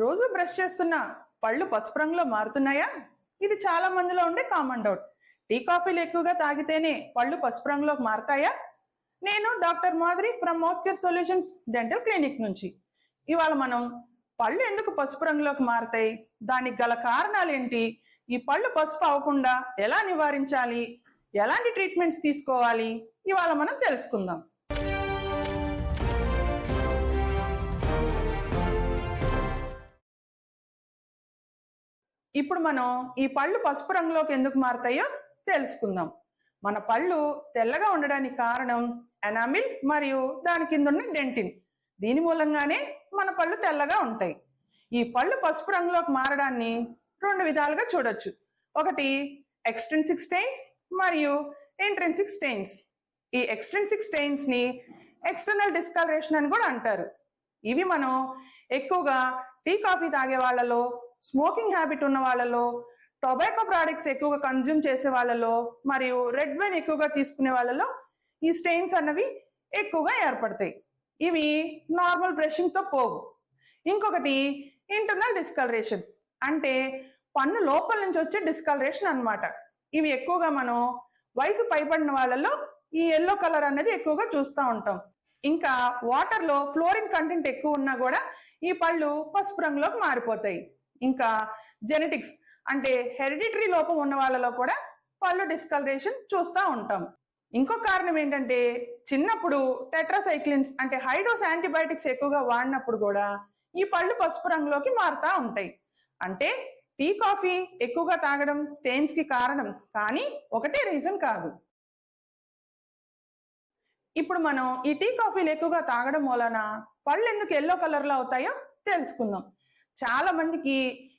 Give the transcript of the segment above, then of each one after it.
రోజు బ్రష్ చేస్తున్న పళ్ళు పసుపు రంగులో మారుతున్నాయా? ఇది చాలా మందిలో ఉండే కామన్ డౌట్ టీ కాఫీలు ఎక్కువగా తాగితేనే పళ్ళు పసుపు రంగులోకి మారతాయా? నేను doctor Madhuri from mouth care solutions dental clinic నుంచి. ఇవాళ మనం పళ్ళు ఎందుకు పసుపు రంగులోకి మారతాయి? దానికి గల కారణాలు ఏంటి ఈ పళ్ళు పసుపు అవ్వకుండా ఎలా నివారించాలి? ఎలాంటి ట్రీట్మెంట్స్ తీసుకోవాలి? ఇవాళ మనం తెలుసుకుందాం. ఇప్పుడు మనం ఈ పళ్ళు పసుపు రంగులోకి ఎందుకు మారుతాయో తెలుసుకుందాం. మన పళ్ళు తెల్లగా ఉండడానికి కారణం ఎనామిల్ మరియు దాని కింద ఉన్న డెంటిన్ దీని మూలంగానే మన పళ్ళు తెల్లగా ఉంటాయి. ఈ పళ్ళు పసుపు రంగులోకి మారడాన్ని రెండు విధాలుగా చూడొచ్చు. ఒకటి ఎక్స్ట్రెన్సిక్ స్టెయిన్స్ మరియు ఇంట్రెన్సిక్ స్టెయిన్స్ ఈ ఎక్స్ట్రెన్సిక్ స్టెయిన్స్ని ఎక్స్టర్నల్ డిస్కలరేషన్ అని కూడా అంటారు. ఇవి మనం ఎక్కువగా టీ కాఫీ తాగే వాళ్ళలో స్మోకింగ్ హ్యాబిట్ ఉన్న వాళ్ళలో టొబాకో ప్రోడక్ట్స్ ఎక్కువగా కన్జ్యూమ్ చేసే వాళ్ళలో మరియు రెడ్ వైన్ ఎక్కువగా తీసుకునే వాళ్ళలో ఈ స్టెయిన్స్ అన్నవి ఎక్కువగా ఏర్పడతాయి. ఇవి నార్మల్ బ్రషింగ్తో పోవు. ఇంకొకటి ఇంటర్నల్ డిస్కలరేషన్. అంటే పన్ను లోపల నుంచి వచ్చే డిస్కలరేషన్ అన్నమాట. ఇవి ఎక్కువగా మనం వయసు పైబడిన వాళ్ళలో ఈ ఎల్లో కలర్ అనేది ఎక్కువగా చూస్తూ ఉంటాం. ఇంకా వాటర్లో ఫ్లోరిన్ కంటెంట్ ఎక్కువ ఉన్నా కూడా ఈ పళ్ళు పసుపు రంగులోకి మారిపోతాయి. ఇంకా జెనెటిక్స్ అంటే హెరిడిటరీ లోపం ఉన్న వాళ్ళలో కూడా పళ్ళు డిస్కలరేషన్ చూస్తూ ఉంటాం. ఇంకో కారణం ఏంటంటే చిన్నప్పుడు టెట్రాసైక్లిన్స్ అంటే హైడోస్ యాంటీబయాటిక్స్ ఎక్కువగా వాడినప్పుడు కూడా ఈ పళ్ళు పసుపు రంగులోకి మారుతా ఉంటాయి. అంటే టీ కాఫీ ఎక్కువగా తాగడం స్టెయిన్స్కి కారణం కానీ ఒకటే రీజన్ కాదు. ఇప్పుడు మనం ఈ టీ కాఫీలు ఎక్కువగా తాగడం వలన పళ్ళు ఎందుకు ఎల్లో కలర్లో అవుతాయో తెలుసుకుందాం. చాలా మందికి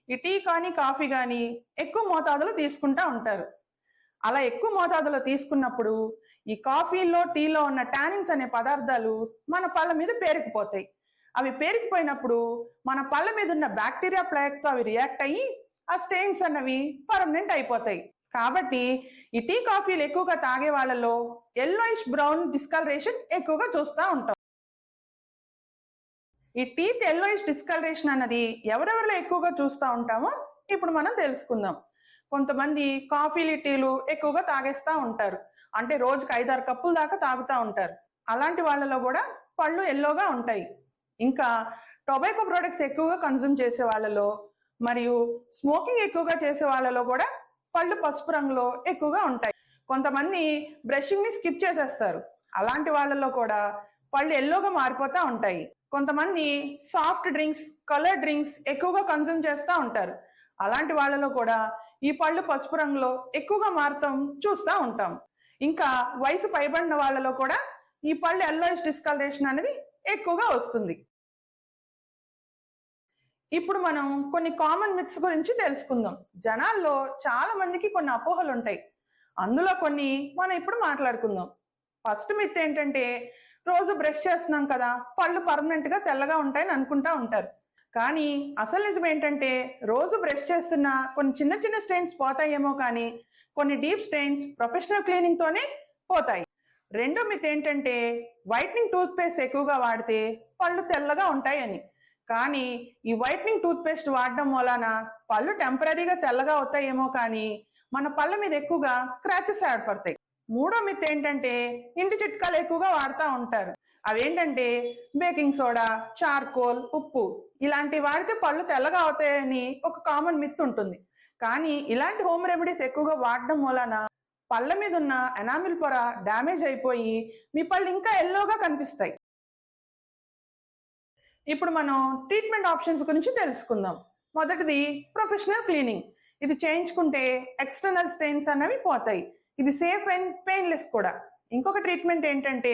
ఈ టీ కానీ కాఫీ కానీ ఎక్కువ మోతాదులో తీసుకుంటా ఉంటారు. అలా ఎక్కువ మోతాదులో తీసుకున్నప్పుడు ఈ కాఫీలో టీలో ఉన్న టానిన్స్ అనే పదార్థాలు మన పళ్ళ మీద పేరుకుపోతాయి. అవి పేరుకుపోయినప్పుడు మన పళ్ళ మీద ఉన్న బ్యాక్టీరియా ప్లేక్తో అవి రియాక్ట్ అయ్యి ఆ స్టెయిన్స్ అన్నవి పర్మనెంట్ అయిపోతాయి. కాబట్టి ఈ టీ కాఫీలు ఎక్కువగా తాగే వాళ్ళలో ఎల్లోయిష్ బ్రౌన్ డిస్కలరేషన్ ఎక్కువగా చూస్తూ ఉంటాం. ఈ టీత్ ఎల్లోయిష్ డిస్కలరేషన్ అన్నది ఎవరెవరిలో ఎక్కువగా చూస్తూ ఉంటామో ఇప్పుడు మనం తెలుసుకుందాం. కొంతమంది కాఫీలు టీలు ఎక్కువగా తాగేస్తూ ఉంటారు. అంటే రోజుకి ఐదారు కప్పుల దాకా తాగుతూ ఉంటారు. అలాంటి వాళ్ళలో కూడా పళ్ళు ఎల్లోగా ఉంటాయి. ఇంకా టొబాకో ప్రొడక్ట్స్ ఎక్కువగా కన్జ్యూమ్ చేసే వాళ్ళలో మరియు స్మోకింగ్ ఎక్కువగా చేసే వాళ్ళలో కూడా పళ్ళు పసుపు రంగులో ఎక్కువగా ఉంటాయి. కొంతమంది బ్రషింగ్ని స్కిప్ చేసేస్తారు. అలాంటి వాళ్ళలో కూడా పళ్ళు ఎల్లోగా మారిపోతూ ఉంటాయి. కొంతమంది సాఫ్ట్ డ్రింక్స్ కలర్ డ్రింక్స్ ఎక్కువగా కన్జ్యూమ్ చేస్తూ ఉంటారు. అలాంటి వాళ్ళలో కూడా ఈ పళ్ళు పసుపు రంగులో ఎక్కువగా మారతం చూస్తూ ఉంటాం. ఇంకా వయసు పైబడిన వాళ్ళలో కూడా ఈ పళ్ళు ఎల్లోయిష్ డిస్కలరేషన్ అనేది ఎక్కువగా వస్తుంది. ఇప్పుడు మనం కొన్ని కామన్ మిత్స్ గురించి తెలుసుకుందాం. జనాల్లో చాలా మందికి కొన్ని అపోహలు ఉంటాయి అందులో కొన్ని మనం ఇప్పుడు మాట్లాడుకుందాం. ఫస్ట్ మిత్ ఏంటంటే రోజు బ్రష్ చేస్తున్నాం కదా పళ్ళు పర్మనెంట్గా తెల్లగా ఉంటాయని అనుకుంటా ఉంటారు. కానీ అసలు నిజం ఏంటంటే రోజు బ్రష్ చేస్తున్న కొన్ని చిన్న చిన్న స్టెయిన్స్ పోతాయేమో కానీ కొన్ని డీప్ స్టెయిన్స్ ప్రొఫెషనల్ క్లీనింగ్ తోనే పోతాయి. రెండో మిత్ ఏంటంటే వైట్నింగ్ టూత్ పేస్ట్ ఎక్కువగా వాడితే పళ్ళు తెల్లగా ఉంటాయని. కానీ ఈ వైట్నింగ్ టూత్ పేస్ట్ వాడడం వలన పళ్ళు టెంపరీగా తెల్లగా అవుతాయేమో కానీ మన పళ్ళ మీద ఎక్కువగా స్క్రాచెస్ ఏర్పడతాయి. మూడో మిత్ ఏంటంటే ఇంటి చిట్కాలు ఎక్కువగా వాడుతూ ఉంటారు. అవేంటంటే బేకింగ్ సోడా చార్కోల్ ఉప్పు ఇలాంటివి వాడితే పళ్ళు తెల్లగా అవుతాయని ఒక కామన్ మిత్ ఉంటుంది. కానీ ఇలాంటి హోమ్ రెమెడీస్ ఎక్కువగా వాడడం వలన పళ్ళ మీద ఉన్న ఎనామిల్ పొర డ్యామేజ్ అయిపోయి మీ పళ్ళు ఇంకా ఎల్లోగా కనిపిస్తాయి. ఇప్పుడు మనం ట్రీట్మెంట్ ఆప్షన్స్ గురించి తెలుసుకుందాం. మొదటిది ప్రొఫెషనల్ క్లీనింగ్. ఇది చేయించుకుంటే ఎక్స్టర్నల్ స్టెయిన్స్ అనేవి పోతాయి. ఇది సేఫ్ అండ్ పెయిన్లెస్ కూడా. ఇంకొక ట్రీట్మెంట్ ఏంటంటే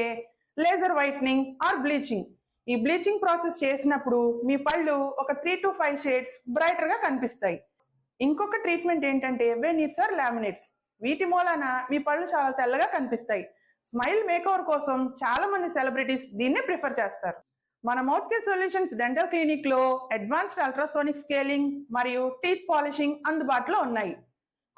లేజర్ వైట్నింగ్ ఆర్ బ్లీచింగ్ ఈ బ్లీచింగ్ ప్రాసెస్ చేసినప్పుడు మీ పళ్ళు ఒక త్రీ టు ఫైవ్ షేడ్స్ బ్రైటర్గా కనిపిస్తాయి. ఇంకొక ట్రీట్మెంట్ ఏంటంటే వెనీర్స్ ఆర్ లామినేట్స్ వీటి మూలాన మీ పళ్ళు చాలా తెల్లగా కనిపిస్తాయి. స్మైల్ మేకవర్ కోసం చాలా మంది సెలబ్రిటీస్ దీన్నే ప్రిఫర్ చేస్తారు. మన మౌత్ కేర్ సొల్యూషన్స్ డెంటల్ క్లినిక్లో అడ్వాన్స్డ్ అల్ట్రాసోనిక్ స్కేలింగ్ మరియు టీత్ పాలిషింగ్ అందుబాటులో ఉన్నాయి.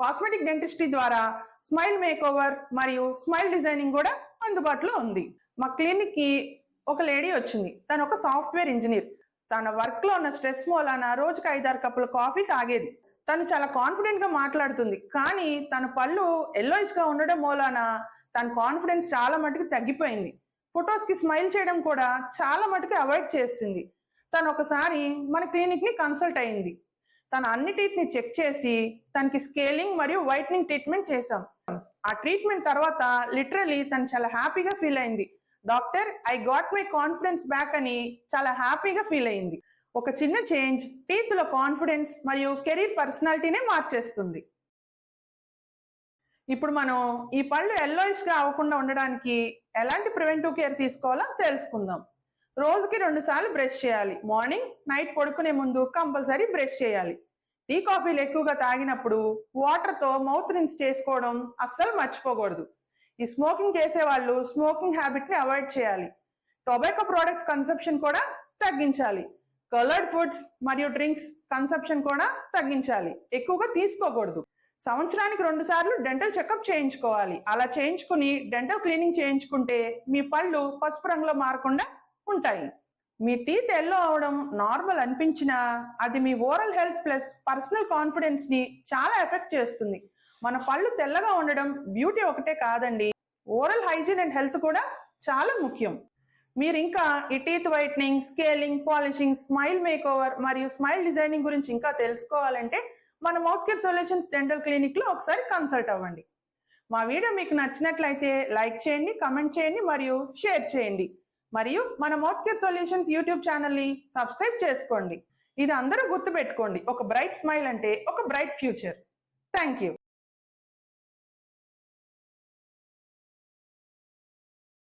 కాస్మెటిక్ డెంటిస్ట్రీ ద్వారా స్మైల్ మేకోవర్ మరియు స్మైల్ డిజైనింగ్ కూడా అందుబాటులో ఉంది. మా క్లినిక్కి ఒక లేడీ వచ్చింది. తను ఒక సాఫ్ట్వేర్ ఇంజనీర్. తన వర్క్లో ఉన్న స్ట్రెస్ మూలాన రోజుకి ఐదారు కప్పుల కాఫీ తాగేది. తను చాలా కాన్ఫిడెంట్గా మాట్లాడుతుంది. కానీ తన పళ్ళు ఎల్లోయిస్గా ఉండడం మూలాన తన కాన్ఫిడెన్స్ చాలా మటుకు తగ్గిపోయింది. ఫొటోస్కి స్మైల్ చేయడం కూడా చాలా మటుకు అవాయిడ్ చేసింది. తను ఒకసారి మన క్లినిక్ని కన్సల్ట్ అయింది. తన అన్ని టీత్ని చెక్ చేసి తనకి స్కేలింగ్ మరియు వైట్నింగ్ ట్రీట్మెంట్ చేశాం. ఆ ట్రీట్మెంట్ తర్వాత లిటరలీ తను చాలా హ్యాపీగా ఫీల్ అయింది. Doctor I got my confidence back అని చాలా హ్యాపీగా ఫీల్ అయింది. ఒక చిన్న చేంజ్ టీత్లో కాన్ఫిడెన్స్ మరియు కెరీర్ పర్సనాలిటీనే మార్చేస్తుంది. ఇప్పుడు మనం ఈ పళ్ళు ఎల్లోయిష్గా అవ్వకుండా ఉండడానికి ఎలాంటి ప్రివెంటివ్ కేర్ తీసుకోవాలో తెలుసుకుందాం. రోజుకి రెండు సార్లు బ్రష్ చేయాలి. మార్నింగ్ నైట్ పడుకునే ముందు కంపల్సరీ బ్రష్ చేయాలి. టీ కాఫీలు ఎక్కువగా తాగినప్పుడు వాటర్తో మౌత్ రిన్స్ చేసుకోవడం అస్సలు మర్చిపోకూడదు. ఈ స్మోకింగ్ చేసే వాళ్ళు స్మోకింగ్ హ్యాబిట్ని అవాయిడ్ చేయాలి. టొబాకో ప్రోడక్ట్స్ కన్సెప్షన్ కూడా తగ్గించాలి. కలర్డ్ ఫుడ్స్ మరియు డ్రింక్స్ కన్సెప్షన్ కూడా తగ్గించాలి. ఎక్కువగా తీసుకోకూడదు. సంవత్సరానికి రెండు సార్లు డెంటల్ చెకప్ చేయించుకోవాలి. అలా చేయించుకుని డెంటల్ క్లీనింగ్ చేయించుకుంటే మీ పళ్ళు పసుపు రంగులో మారకుండా ఉంటాయి. మీ టీత్ ఎల్లో అవడం నార్మల్ అనిపించినా అది మీ ఓరల్ హెల్త్ ప్లస్ పర్సనల్ కాన్ఫిడెన్స్ని చాలా ఎఫెక్ట్ చేస్తుంది. మన పళ్ళు తెల్లగా ఉండడం బ్యూటీ ఒకటే కాదండి. ఓరల్ హైజీన్ అండ్ హెల్త్ కూడా చాలా ముఖ్యం. మీరు ఇంకా ఈ teeth whitening scaling polishing smile make over మరియు స్మైల్ డిజైనింగ్ గురించి ఇంకా తెలుసుకోవాలంటే మన మౌత్ కేర్ సొల్యూషన్స్ డెంటల్ క్లినిక్లో ఒకసారి కన్సల్ట్ అవ్వండి. మా వీడియో మీకు నచ్చినట్లయితే లైక్ చేయండి కమెంట్ చేయండి మరియు షేర్ చేయండి. మరియు మన మౌత్ కేర్ సొల్యూషన్స్ యూట్యూబ్ ఛానల్ని సబ్స్క్రైబ్ చేసుకోండి. ఇది అందరూ గుర్తుపెట్టుకోండి. ఒక బ్రైట్ స్మైల్ అంటే ఒక బ్రైట్ ఫ్యూచర్. Thank you.